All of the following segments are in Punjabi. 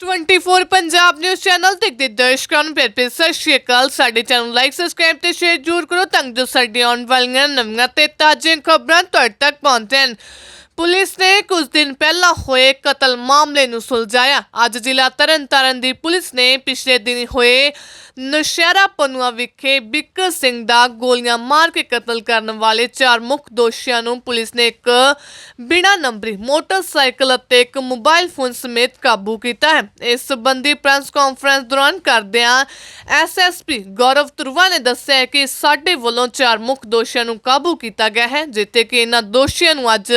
24 ਪੰਜਾਬ ਨਿਊਜ਼ ਚੈਨਲ ਦੇਖਦੇ ਦਰਸ਼ਕਾਂ ਨੂੰ ਪਿਆਰ ਭਰੀ ਸਤਿ ਸ਼੍ਰੀ ਅਕਾਲ। ਸਾਡੇ ਚੈਨਲ ਲਾਈਕ ਸਬਸਕ੍ਰਾਈਬ ਤੇ ਸ਼ੇਅਰ ਜ਼ਰੂਰ ਕਰੋ ਤਾਂ ਜੋ ਸਾਡੀਆਂ ਆਉਣ ਵਾਲੀਆਂ ਨਵੀਆਂ ਤੇ ਤਾਜ਼ੀਆਂ ਖਬਰਾਂ ਤੁਹਾਡੇ ਤੱਕ ਪਹੁੰਚਣ ਪੁਲਿਸ ਨੇ ਕੁਝ ਦਿਨ ਪਹਿਲਾਂ ਹੋਏ ਕਤਲ ਮਾਮਲੇ ਨੂੰ ਸੁਲਝਾਇਆ। ਅੱਜ ਜ਼ਿਲ੍ਹਾ ਤਰਨਤਾਰਨ ਦੀ ਪੁਲਿਸ ਨੇ ਪਿਛਲੇ ਦਿਨ ਹੋਏ ਨਸ਼ਹਿਰਾ ਪਨੂਆ ਵਿਖੇ ਬਿੱਕਰ ਸਿੰਘ ਦਾ ਗੋਲੀਆਂ ਮਾਰ ਕੇ ਕਤਲ ਕਰਨ ਵਾਲੇ ਚਾਰ ਮੁੱਖ ਦੋਸ਼ੀਆਂ ਨੂੰ ਪੁਲਿਸ ਨੇ ਇੱਕ ਬਿਨਾਂ ਨੰਬਰੀ ਮੋਟਰਸਾਈਕਲ ਅਤੇ ਇੱਕ ਮੋਬਾਈਲ ਫੋਨ ਸਮੇਤ ਕਾਬੂ ਕੀਤਾ ਹੈ। ਇਸ ਸੰਬੰਧੀ ਪ੍ਰੈਸ ਕਾਨਫਰੰਸ ਦੌਰਾਨ ਕਰਦਿਆਂ ਐਸਐਸਪੀ ਗੌਰਵ ਤੁਰਵਾ ਨੇ ਦੱਸਿਆ ਕਿ ਸਾਡੇ ਵੱਲੋਂ ਚਾਰ ਮੁੱਖ ਦੋਸ਼ੀਆਂ ਨੂੰ ਕਾਬੂ ਕੀਤਾ ਗਿਆ ਹੈ ਜਿੱਤੇ ਕਿ ਇਹਨਾਂ ਦੋਸ਼ੀਆਂ ਨੂੰ ਅੱਜ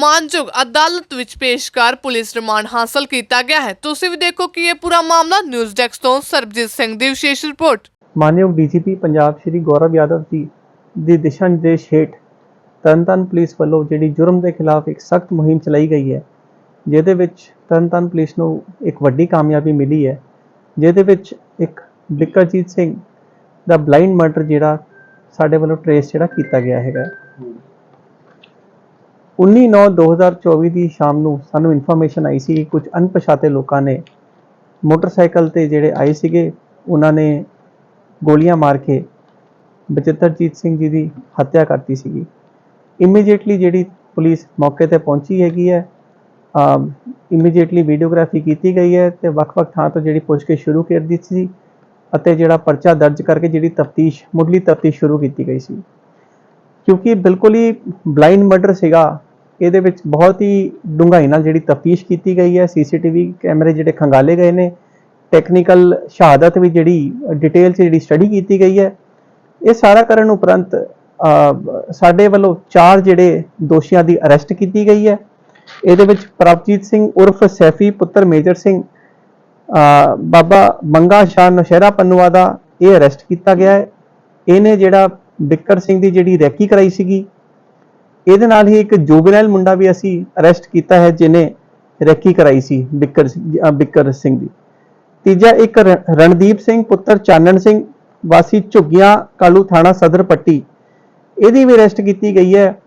ਮਾਨਯੋਗ ਅਦਾਲਤ ਵਿੱਚ ਪੇਸ਼ ਕਰ ਪੁਲਿਸ ਰਿਮਾਂਡ ਹਾਸਲ ਕੀਤਾ ਗਿਆ ਹੈ। ਤੁਸੀਂ ਵੀ ਦੇਖੋ ਕਿ ਇਹ ਪੂਰਾ ਮਾਮਲਾ ਨਿਊਜ਼ ਡੈਸਕ ਤੋਂ ਸਰਬਜੀਤ ਸਿੰਘ ਦੀ ਵਿਸ਼ੇਸ਼ ਰਿਪੋਰਟ। ਮਾਨਯੋਗ ਡੀਜੀਪੀ ਪੰਜਾਬ ਸ਼੍ਰੀ ਗੌਰਵ ਯਾਦਵ ਜੀ ਦੇ ਦਿਸ਼ਾ ਨਿਰਦੇਸ਼ ਹੇਠ ਤਰਨਤਾਰਨ ਪੁਲਿਸ ਵੱਲੋਂ ਜਿਹੜੀ ਜੁਰਮ ਦੇ ਖਿਲਾਫ ਇੱਕ ਸਖਤ ਮੁਹਿੰਮ ਚਲਾਈ ਗਈ ਹੈ, ਜਿਹਦੇ ਵਿੱਚ ਤਰਨਤਾਰਨ ਪੁਲਿਸ ਨੂੰ ਇੱਕ ਵੱਡੀ ਕਾਮਯਾਬੀ ਮਿਲੀ ਹੈ, ਜਿਹਦੇ ਵਿੱਚ ਇੱਕ ਬਿਕਰਜੀਤ ਸਿੰਘ ਦਾ ਬਲਾਈਂਡ ਮਰਡਰ ਜਿਹੜਾ ਸਾਡੇ ਵੱਲੋਂ ਟਰੇਸ ਜਿਹੜਾ ਕੀਤਾ ਗਿਆ ਹੈਗਾ। 19/9/2024 ਦੀ ਸ਼ਾਮ ਨੂੰ ਸਾਨੂੰ ਇਨਫੋਰਮੇਸ਼ਨ ਆਈ ਸੀ ਕਿ ਕੁਝ ਅਣਪਛਾਤੇ ਲੋਕਾਂ ਨੇ ਮੋਟਰਸਾਈਕਲ ਤੇ ਜਿਹੜੇ ਆਏ ਸੀਗੇ, ਉਹਨਾਂ ਨੇ ਗੋਲੀਆਂ ਮਾਰ ਕੇ ਬਚਿੱਤਰਜੀਤ ਸਿੰਘ ਜੀ ਦੀ ਹੱਤਿਆ ਕਰਤੀ ਸੀਗੀ। ਇਮੀਡੀਏਟਲੀ ਜਿਹੜੀ ਪੁਲਿਸ ਮੌਕੇ ਤੇ ਪਹੁੰਚੀ ਹੈਗੀ ਹੈ ਇਮੀਡੀਏਟਲੀ ਵੀਡੀਓਗ੍ਰਾਫੀ ਕੀਤੀ ਗਈ ਹੈ ਤੇ ਵੱਖ-ਵੱਖ ਥਾਂ ਤੋਂ ਜਿਹੜੀ ਪੁੱਛਗਿੱਛ ਸ਼ੁਰੂ ਕਰ ਦਿੱਤੀ ਸੀ ਅਤੇ ਜਿਹੜਾ ਪਰਚਾ ਦਰਜ ਕਰਕੇ ਜਿਹੜੀ ਤਫਤੀਸ਼, ਮੁੱਢਲੀ ਤਫਤੀਸ਼ ਸ਼ੁਰੂ ਕੀਤੀ ਗਈ ਸੀ। ਕਿਉਂਕਿ ਬਿਲਕੁਲ ਹੀ ਬਲਾਈਂਡ ਮਰਡਰ ਸੀਗਾ ਇਹਦੇ ਵਿੱਚ ਬਹੁਤ ਹੀ ਡੂੰਘਾਈ ਨਾਲ ਜਿਹੜੀ ਤਫਤੀਸ਼ ਕੀਤੀ ਗਈ ਹੈ, ਸੀਸੀਟੀਵੀ ਕੈਮਰੇ ਜਿਹੜੇ ਖੰਗਾਲੇ ਗਏ ਨੇ ਟੈਕਨੀਕਲ ਸ਼ਹਾਦਤ ਵੀ ਜਿਹੜੀ ਡਿਟੇਲ 'ਚ ਜਿਹੜੀ ਸਟੱਡੀ ਕੀਤੀ ਗਈ ਹੈ, ਇਹ ਸਾਰਾ ਕਰਨ ਉਪਰੰਤ ਸਾਡੇ ਵੱਲੋਂ ਚਾਰ ਜਿਹੜੇ ਦੋਸ਼ੀਆਂ ਦੀ ਅਰੈਸਟ ਕੀਤੀ ਗਈ ਹੈ। ਇਹਦੇ ਵਿੱਚ ਪ੍ਰਭਜੀਤ ਸਿੰਘ ਉਰਫ ਸੈਫੀ, ਪੁੱਤਰ ਮੇਜਰ ਸਿੰਘ ਬਾਬਾ ਮੰਗਾ ਸ਼ਾਹ ਨੌਸ਼ਹਿਰਾ ਪੰਨੂਆ ਦਾ ਇਹ ਅਰੈਸਟ ਕੀਤਾ ਗਿਆ ਹੈ। ਇਹਨੇ ਜਿਹੜਾ ਬਿੱਕਰ ਸਿੰਘ ਦੀ ਜਿਹੜੀ ਰੈਕੀ ਕਰਾਈ ਸੀਗੀ ਇਹਦੇ ਨਾਲ ਹੀ ਇੱਕ ਜੁਬਨੈਲ ਮੁੰਡਾ ਵੀ ਅਸੀਂ ਅਰੈਸਟ ਕੀਤਾ ਹੈ ਜਿਨੇ ਰੈਕੀ ਕਰਾਈ ਸੀ ਬਿੱਕਰ ਸਿੰਘ- ਬਿੱਕਰ ਸਿੰਘ ਦੀ। ਤੀਜਾ ਇੱਕ ਰ- ਰਣਦੀਪ ਸਿੰਘ, ਪੁੱਤਰ ਚਾਨਣ ਸਿੰਘ, ਵਾਸੀ ਝੁੱਗੀਆਂ ਕਾਲੂ ਥਾਣਾ ਸਦਰ ਪੱਟੀ। ਇਹਦੀ ਵੀ ਅਰੈਸਟ ਕੀਤੀ ਗਈ ਹੈ।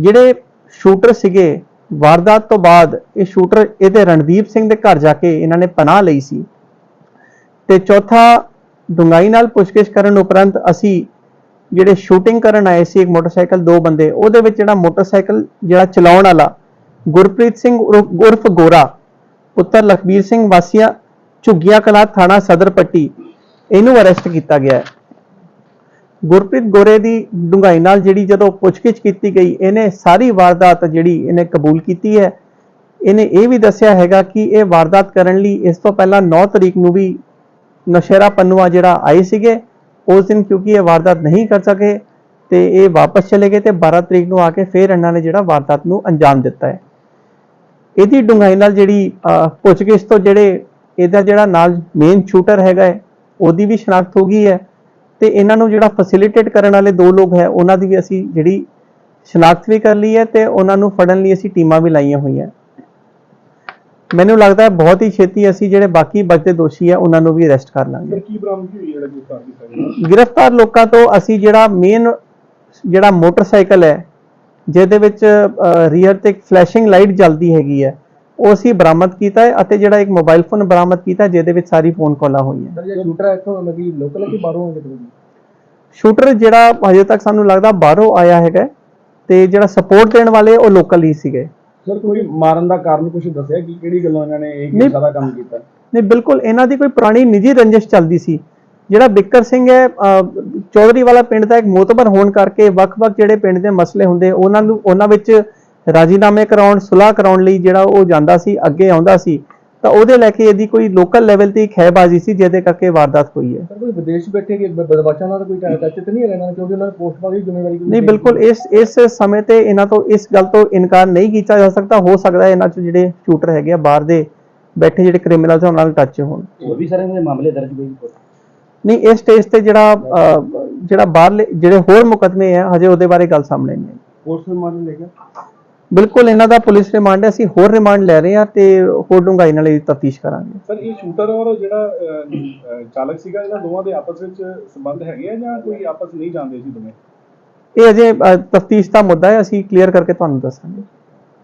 ਜਿਹੜੇ ਸ਼ੂਟਰ ਸੀਗੇ, ਵਾਰਦਾਤ ਤੋਂ ਬਾਅਦ ਇਹ ਸ਼ੂਟਰ ਇਹਦੇ ਰਣਦੀਪ ਸਿੰਘ ਦੇ ਘਰ ਜਾ ਕੇ ਇਹਨਾਂ ਨੇ ਪਨਾਹ ਲਈ ਸੀ। ਤੇ ਚੌਥਾ ਡੁੰਗਾਈ ਨਾਲ ਪੁੱਛਗਿੱਛ ਕਰਨ ਉਪਰੰਤ ਅਸੀਂ ਜਿਹੜੇ ਸ਼ੂਟਿੰਗ ਕਰਨ ਆਏ ਸੀ ਇੱਕ ਮੋਟਰਸਾਈਕਲ ਦੋ ਬੰਦੇ, ਉਹਦੇ ਵਿੱਚ ਜਿਹੜਾ ਮੋਟਰਸਾਈਕਲ ਜਿਹੜਾ ਚਲਾਉਣ ਵਾਲਾ ਗੁਰਪ੍ਰੀਤ ਸਿੰਘ ਉਰਫ ਉਰਫ ਗੋਰਾ, ਪੁੱਤਰ ਲਖਬੀਰ ਸਿੰਘ ਵਾਸੀਆ, ਝੁੱਗੀਆਂ ਕਲਾ ਥਾਣਾ ਸਦਰ ਪੱਟੀ, ਇਹਨੂੰ ਅਰੈਸਟ ਕੀਤਾ ਗਿਆ ਹੈ। ਗੁਰਪ੍ਰੀਤ ਗੋਰੇ ਦੀ ਡੁੰਗਾਈ ਨਾਲ ਜਿਹੜੀ ਜਦੋਂ ਪੁੱਛਗਿੱਛ ਕੀਤੀ ਗਈ, ਇਹਨੇ ਸਾਰੀ ਵਾਰਦਾਤ ਜਿਹੜੀ ਇਹਨੇ ਕਬੂਲ ਕੀਤੀ ਹੈ। ਇਹਨੇ ਇਹ ਵੀ ਦੱਸਿਆ ਹੈਗਾ ਕਿ ਇਹ ਵਾਰਦਾਤ ਕਰਨ ਲਈ ਇਸ ਤੋਂ ਪਹਿਲਾਂ 9 ਤਰੀਕ ਨੂੰ ਵੀ ਨਸ਼ੇਰਾ ਪੰਨੂਆ ਜਿਹੜਾ ਆਏ ਸੀਗੇ। ਉਸ ਦਿਨ ਕਿਉਂਕਿ ਇਹ ਵਾਰਦਾਤ ਨਹੀਂ ਕਰ ਸਕੇ ਤੇ ਇਹ ਵਾਪਸ ਚਲੇ ਗਏ ਤੇ 12 ਤਰੀਕ ਨੂੰ ਆ ਕੇ ਫਿਰ ਇਹਨਾਂ ਨੇ ਜਿਹੜਾ ਵਾਰਦਾਤ ਨੂੰ ਅੰਜਾਮ ਦਿੱਤਾ ਹੈ। ਇਹਦੀ ਡੁੰਗਾਈ ਨਾਲ ਜਿਹੜੀ ਪੁੱਛਗਿੱਛ ਤੋਂ ਜਿਹੜੇ ਇਹਦਾ ਜਿਹੜਾ ਨਾਲ ਮੇਨ ਸ਼ੂਟਰ ਹੈਗਾ ਹੈ, ਉਹਦੀ ਵੀ ਸ਼ਨਾਖਤ ਹੋ ਗਈ ਹੈ ਤੇ ਇਹਨਾਂ ਨੂੰ ਜਿਹੜਾ ਫੈਸਿਲਿਟੇਟ ਕਰਨ ਵਾਲੇ ਦੋ ਲੋਕ ਹੈ, ਉਹਨਾਂ ਦੀ ਵੀ ਅਸੀਂ ਜਿਹੜੀ ਸ਼ਨਾਖਤ ਵੀ ਕਰ ਲਈ ਹੈ ਤੇ ਉਹਨਾਂ ਨੂੰ ਫੜਨ ਲਈ ਅਸੀਂ ਟੀਮਾਂ ਵੀ ਲਾਈਆਂ ਹੋਈਆਂ। ਮੈਨੂੰ ਲੱਗਦਾ ਹੈ ਬਹੁਤ ਹੀ ਛੇਤੀ ਅਸੀਂ ਜਿਹੜੇ ਬਾਕੀ ਬਚਦੇ ਦੋਸ਼ੀ ਹੈ ਉਹਨਾਂ ਨੂੰ ਵੀ ਅਰੈਸਟ ਕਰ ਲਾਂਗੇ। ਫਿਰ ਕੀ ਬਰਾਮਦਗੀ ਹੋਈ ਹੈ ਜਿਹੜਾ ਗ੍ਰਿਫਤਾਰ ਕੀਤਾ ਗਿਆ? ਗ੍ਰਿਫਤਾਰ ਲੋਕਾਂ ਤੋਂ ਅਸੀਂ ਜਿਹੜਾ ਮੇਨ ਜਿਹੜਾ ਮੋਟਰਸਾਈਕਲ ਹੈ ਜਿਹਦੇ ਵਿੱਚ ਰੀਅਰ ਤੇ ਇੱਕ ਫਲੈਸ਼ਿੰਗ ਲਾਈਟ ਜਲਦੀ ਹੈਗੀ ਹੈ ਉਹ ਅਸੀਂ ਬਰਾਮਦ ਕੀਤਾ ਹੈ ਅਤੇ ਜਿਹੜਾ ਇੱਕ ਮੋਬਾਈਲ ਫੋਨ ਬਰਾਮਦ ਕੀਤਾ ਜਿਹਦੇ ਵਿੱਚ ਸਾਰੀ ਫੋਨ ਕਾਲਾਂ ਹੋਈਆਂ। ਸਰ ਸ਼ੂਟਰ ਇੱਥੋਂ ਮਤਲਬ ਲੋਕਲ ਹੈ ਕਿ ਬਾਹਰੋਂ ਆਉਂਦੇ ਕਿਤੇ ਸ਼ੂਟਰ ਜਿਹੜਾ ਹਜੇ ਤੱਕ ਸਾਨੂੰ ਲੱਗਦਾ ਬਾਹਰੋਂ ਆਇਆ ਹੈਗਾ ਤੇ ਜਿਹੜਾ ਸਪੋਰਟ ਦੇਣ ਵਾਲੇ ਉਹ ਲੋਕਲ ਹੀ ਸੀਗੇ। ਸਰ ਕੋਈ ਮਾਰਨ ਦਾ ਕਾਰਨ ਕੁਝ ਦੱਸਿਆ ਕਿ ਕਿਹੜੀ ਗੱਲੋਂ ਇਹਨਾਂ ਨੇ ਇਹ ਨਹੀਂ। ਸਾਰਾ ਕੰਮ ਕੀਤਾ ਨਹੀਂ ਬਿਲਕੁਲ ਇਹਨਾਂ ਦੀ ਕੋਈ ਪੁਰਾਣੀ ਨਿੱਜੀ ਰੰਜਿਸ਼ ਚੱਲਦੀ ਸੀ ਜਿਹੜਾ ਬਿੱਕਰ ਸਿੰਘ ਹੈ ਅਹ, ਚੌਧਰੀ ਵਾਲਾ ਪਿੰਡ ਦਾ ਇੱਕ ਮੋਤਬਰ ਹੋਣ ਕਰਕੇ ਵੱਖ-ਵੱਖ ਜਿਹੜੇ ਪਿੰਡ ਦੇ ਮਸਲੇ ਹੁੰਦੇ ਉਹਨਾਂ ਨੂੰ ਉਹਨਾਂ ਵਿੱਚ ਰਾਜੀਨਾਮੇ ਕਰਾਉਣ ਸੁਲਾਹ ਕਰਾਉਣ ਲਈ ਜਿਹੜਾ ਉਹ ਜਾਂਦਾ ਸੀ ਅੱਗੇ ਆਉਂਦਾ ਸੀ ਤਾਂ ਉਹਦੇ ਲੈ ਕੇ ਇਹਦੀ ਕੋਈ ਲੋਕਲ ਲੈਵਲ ਤੇ ਇੱਕ ਹੈਬਾਜ਼ੀ ਸੀ ਜਿਹਦੇ ਕਰਕੇ ਵਾਰਦਾਤ ਹੋਈ ਹੈ। ਸਰ ਕੋਈ ਵਿਦੇਸ਼ ਬੈਠੇ ਕਿ ਬਦਮਾਸ਼ਾਂ ਨਾਲ ਕੋਈ ਟੱਚ ਤੇ ਨਹੀਂ ਹੈਗਾ ਇਹਨਾਂ ਦਾ ਕਿਉਂਕਿ ਉਹਨਾਂ ਨੇ ਪੋਸਟ ਦੀ ਜ਼ਿੰਮੇਵਾਰੀ ਨਹੀਂ ਬਿਲਕੁਲ ਇਸ ਇਸ ਸਮੇਂ ਤੇ ਇਹਨਾਂ ਤੋਂ ਇਸ ਗੱਲ ਤੋਂ ਇਨਕਾਰ ਨਹੀਂ ਕੀਤਾ ਜਾ ਸਕਦਾ ਹੋ ਸਕਦਾ ਹੈ ਇਹਨਾਂ ਚ ਜਿਹੜੇ ਸ਼ੂਟਰ ਹੈਗੇ ਆ ਬਾਹਰ ਦੇ ਬੈਠੇ ਜਿਹੜੇ ਕ੍ਰਿਮੀਨਲਸ ਉਹਨਾਂ ਨਾਲ ਟੱਚ ਹੋਣ। ਹੋਰ ਵੀ ਸਾਰੇ ਇਹਨਾਂ ਦੇ ਮਾਮਲੇ ਦਰਜ ਹੋਏ ਨਹੀਂ ਇਸ ਸਟੇਜ ਤੇ ਜਿਹੜਾ ਜਿਹੜਾ ਬਾਹਰਲੇ ਜਿਹੜੇ ਹੋਰ ਮੁਕਦਮੇ ਆ ਹਜੇ ਉਹਦੇ ਬਾਰੇ ਗੱਲ ਸਾਹਮਣੇ ਨਹੀਂ ਆਈ। ਪੋਸਟ ਰਿਮਾਂਡ ਲੈ ਗਿਆ ਬਿਲਕੁਲ ਇਹਨਾਂ ਦਾ ਪੁਲਿਸ ਰਿਮਾਂਡ ਹੈ ਅਸੀਂ ਹੋਰ ਰਿਮਾਂਡ ਲੈ ਰਹੇ ਹਾਂ ਤੇ ਹੋਰ ਡੂੰਘਾਈ ਨਾਲ ਇਹਦੀ ਤਫਤੀਸ਼ ਕਰਾਂਗੇ। ਸਰ ਇਹ ਸ਼ੂਟਰ ਔਰ ਜਿਹੜਾ ਅਹ, ਚਾਲਕ ਸੀਗਾ ਇਹਨਾਂ ਦੋਵਾਂ ਦੇ ਆਪਸ ਵਿੱਚ ਸੰਬੰਧ ਹੈਗੇ ਆ ਜਾਂ ਕੋਈ ਆਪਸ ਨਹੀਂ ਜਾਣਦੇ ਸੀ ਦੋਵੇਂ? ਇਹ ਅਜੇ ਤਫਤੀਸ਼ ਦਾ ਮੁੱਦਾ ਹੈ ਅਸੀਂ ਕਲੀਅਰ ਕਰਕੇ ਤੁਹਾਨੂੰ ਦੱਸਾਂਗੇ।